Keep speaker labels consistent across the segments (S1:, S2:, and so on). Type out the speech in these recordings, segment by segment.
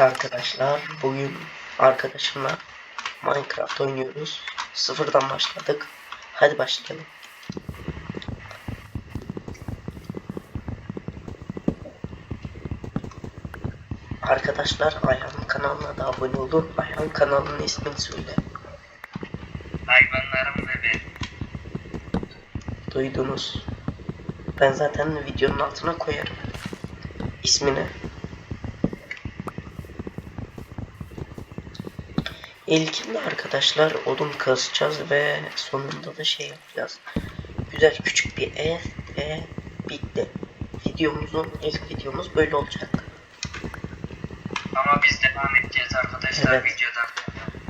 S1: Evet arkadaşlar bugün arkadaşımla Minecraft oynuyoruz. Sıfırdan başladık. Hadi başlayalım. Arkadaşlar Ayhan kanalına da abone olun. Ayhan kanalının ismini söyle.
S2: Hayvanlarım ve ben.
S1: Duydunuz. Ben zaten videonun altına koyarım. ismini. İlkinde arkadaşlar odun kazacağız ve sonunda da şey yapacağız. Güzel küçük bir ev ve bitti. Videomuzun ilk videomuz böyle olacak.
S2: Ama biz devam edeceğiz arkadaşlar
S1: Evet.
S2: videodan.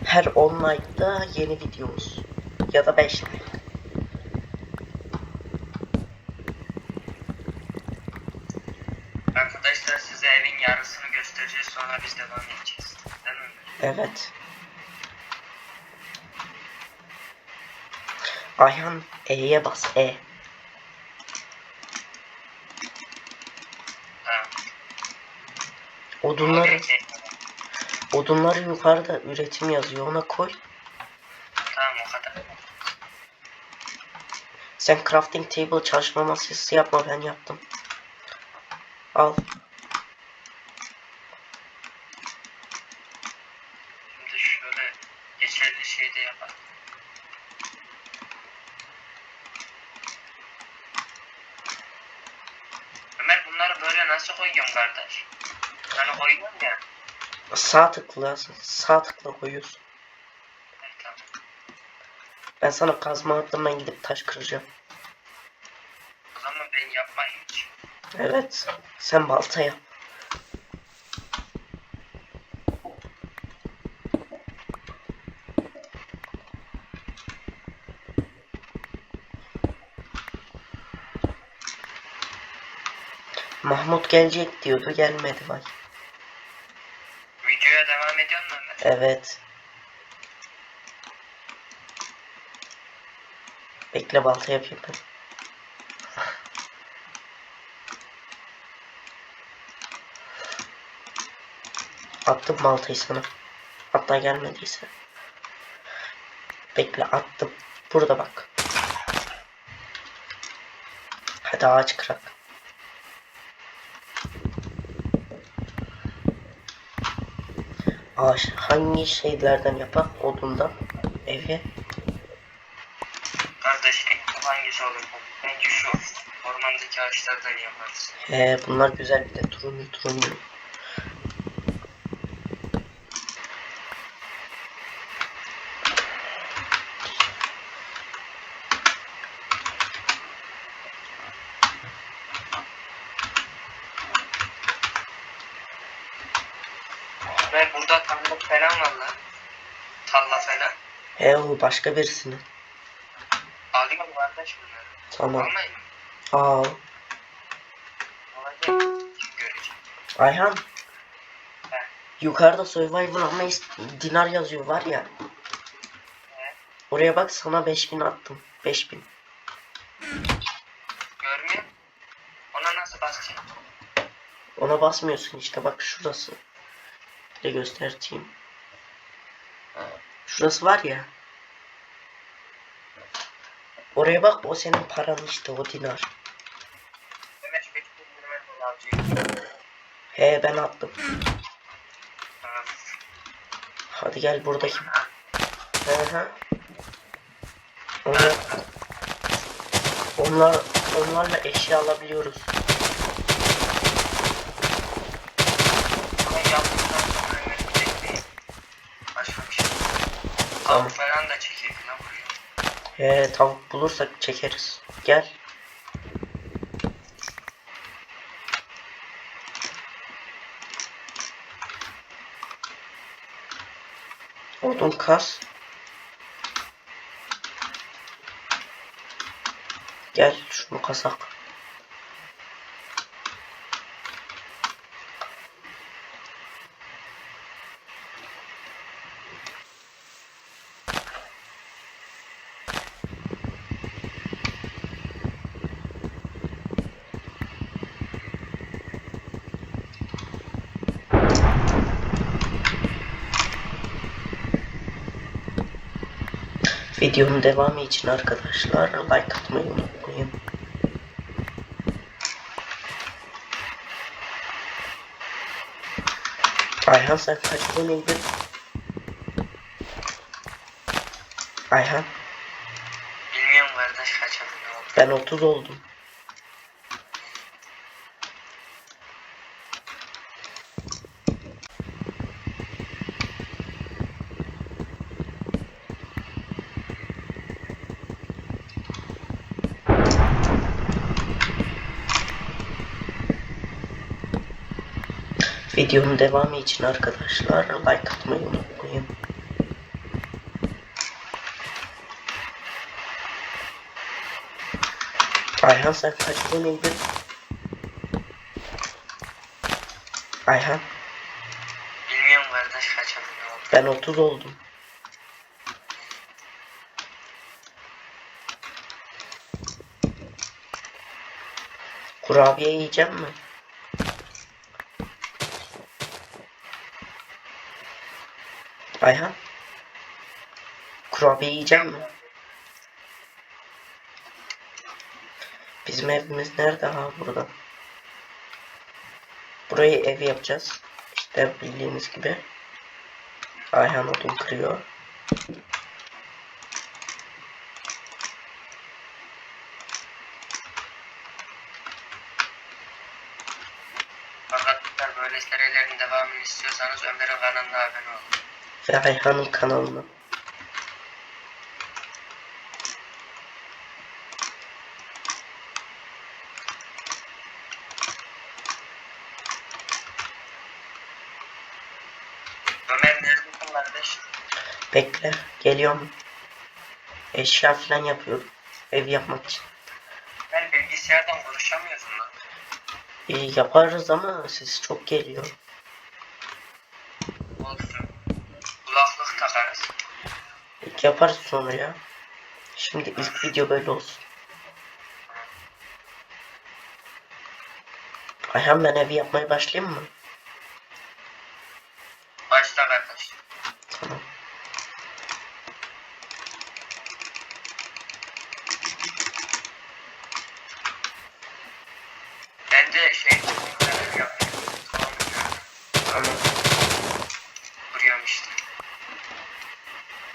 S1: Her 10 like'da yeni videomuz. Ya da 5 like.
S2: Arkadaşlar size evin yarısını göstereceğiz sonra biz devam edeceğiz. Değil mi?
S1: Evet. Ayhan E'ye bas E. Odunları, odunları yukarıda üretim yazıyor ona koy.
S2: Tamam o kadar.
S1: Sen crafting table çalışma masası yapma ben yaptım. Al.
S2: Şimdi şöyle geçerli şey de yapalım. Ömer bunları böyle nasıl koyuyorsun kardeş? Hani koyuyorsun ya.
S1: Sağ tıkla, sağ tıkla koyuyorsun. Ben sana kazma attım ben gidip taş kıracağım.
S2: O zaman ben yapmayayım hiç.
S1: Evet. Sen balta yap. Mahmut gelecek diyordu gelmedi bak.
S2: Videoya devam ediyor musun Ömer?
S1: Evet. Bekle balta yapayım ben. Attım baltayı sana. Hatta gelmediyse. Bekle attım. Burada bak. Hadi ağaç kırak. Ağaç hangi şeylerden yapar? Odundan. Evi.
S2: Kardeş en hangisi olur? Bence şu. Ormandaki ağaçlardan yaparız.
S1: He bunlar güzel bir de turuncu turuncu.
S2: Ve burada tarla falan var lan. Tarla falan.
S1: He o başka birisinin.
S2: Alayım kardeş bunları.
S1: Tamam.
S2: Mı?
S1: Al.
S2: Olacak.
S1: Ayhan.
S2: He.
S1: Yukarıda Survivor ama dinar yazıyor var ya.
S2: He.
S1: Oraya bak sana 5000 attım. 5000.
S2: Görmüyor? Ona nasıl basacağım?
S1: Ona basmıyorsun işte bak şurası. De göstereyim. Şurası var ya. Oraya bak o senin paran işte o dinar. He ben attım. Hadi gel buradaki. Hı. Onlar, onlar, onlarla eşya alabiliyoruz.
S2: Ama yaptıktan sonra Mehmet bekleyin. Başka bir şey.
S1: Tamam.
S2: Tavuk falan da çekeyim lan buraya.
S1: He tavuk bulursak çekeriz. Gel. Odun kas. Gel şunu kasak. Videonun devamı için arkadaşlar like atmayı unutmayın. Ayhan sen kaç aboneydin? Ayhan
S2: Bilmiyorum kardeş kaç abone oldu.
S1: ben 30 oldum. Videonun devamı için arkadaşlar like atmayı unutmayın. Ayhan sen kaç aboneydin? Ayhan
S2: Bilmiyorum kardeş kaç abone oldu.
S1: ben 30 oldum. Kurabiye yiyeceğim mi? Ayhan Kurabiye yiyeceğim mi? Bizim evimiz nerede ha burada? Burayı ev yapacağız. İşte bildiğiniz gibi. Ayhan odun kırıyor.
S2: Arkadaşlar böyle serilerin devamını istiyorsanız Ömer'in kanalına abone olun.
S1: Ve Ayhan'ın kanalına. Bekle. Geliyorum. Eşya falan yapıyorum. Ev yapmak için.
S2: Ben bilgisayardan konuşamıyorsun lan.
S1: İyi yaparız ama ses çok geliyor.
S2: Olsun. Kulaklık takarız.
S1: İlk yaparız sonra ya. Şimdi ilk video böyle olsun. Ayhan ben evi yapmaya başlayayım mı?
S2: Başla kardeş.
S1: Tamam.
S2: Ben de şey.
S1: Tamam.
S2: Vuruyorum işte.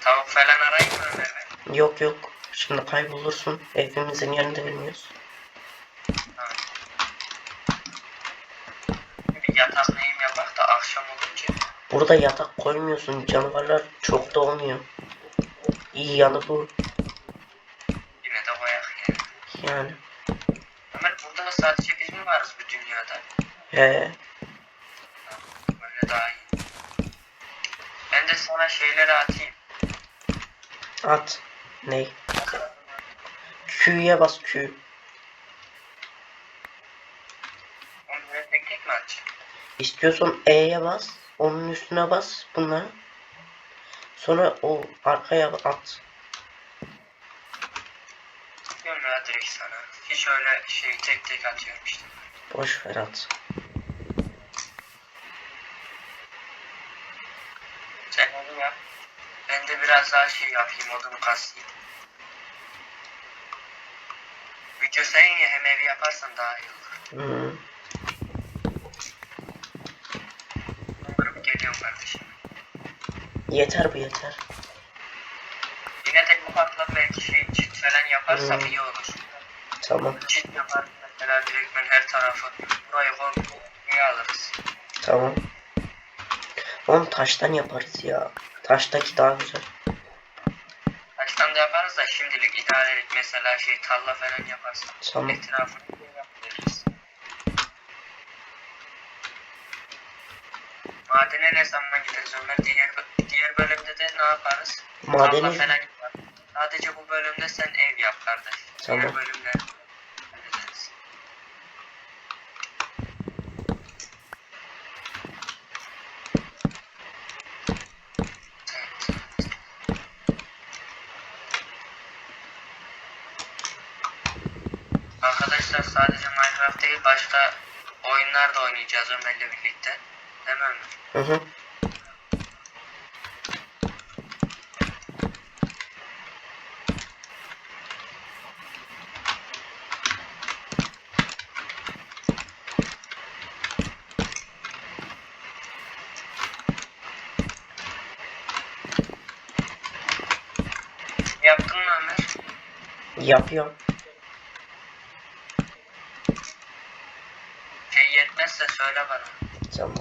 S2: Tavuk falan arayayım mı Ömer Bey?
S1: Yok yok. Şimdi kaybolursun. Evimizin yerini de bilmiyoruz.
S2: Bir yatak neyim yapak da akşam olunca
S1: Burada yatak koymuyorsun. Canavarlar çok doğmuyor. İyi yanı bu.
S2: yine de koyak ya.
S1: Yani.
S2: Ömer burada sadece biz mi varız bu dünyada?
S1: He.
S2: Böyle daha iyi. Ben de sana şeyleri atayım.
S1: At. Ney? Q'ye bas Q. İstiyorsan E'ye bas. Onun üstüne bas bunları. Sonra o arkaya at.
S2: Diyorum ya direkt sana. Hiç öyle şey tek tek atıyorum işte.
S1: Boş ver at.
S2: Sen onu yap. Ben de biraz daha şey yapayım odun kasayım. Video sayın ya hem evi yaparsan daha iyi olur.
S1: Hmm.
S2: Umarım geliyorum kardeşim.
S1: Yeter bu yeter.
S2: Yine de ufakla belki şey çit falan yaparsak
S1: Hmm.
S2: iyi olur.
S1: Tamam.
S2: Çit yapar mesela direkt ben her tarafı burayı komple alırız.
S1: Tamam. Onu taştan yaparız ya. Taştaki daha güzel.
S2: Taştan da yaparız da şimdilik idarelik mesela şey talla falan yaparsak
S1: Tamam.
S2: etrafını yaptırırız. Madene ne zaman gideriz Ömer? Diğer, diğer bölümde de ne yaparız? Talla
S1: Madeni
S2: falan yaparız. Sadece bu bölümde sen ev yap kardeş. Diğer
S1: Tamam.
S2: bölümler hallederiz. Arkadaşlar sadece Minecraft değil başka oyunlar da oynayacağız Ömer'le birlikte. Değil mi
S1: Hı hı. Yaptın
S2: mı Ömer? Yapıyorum. Aşağıda var.
S1: Tamam.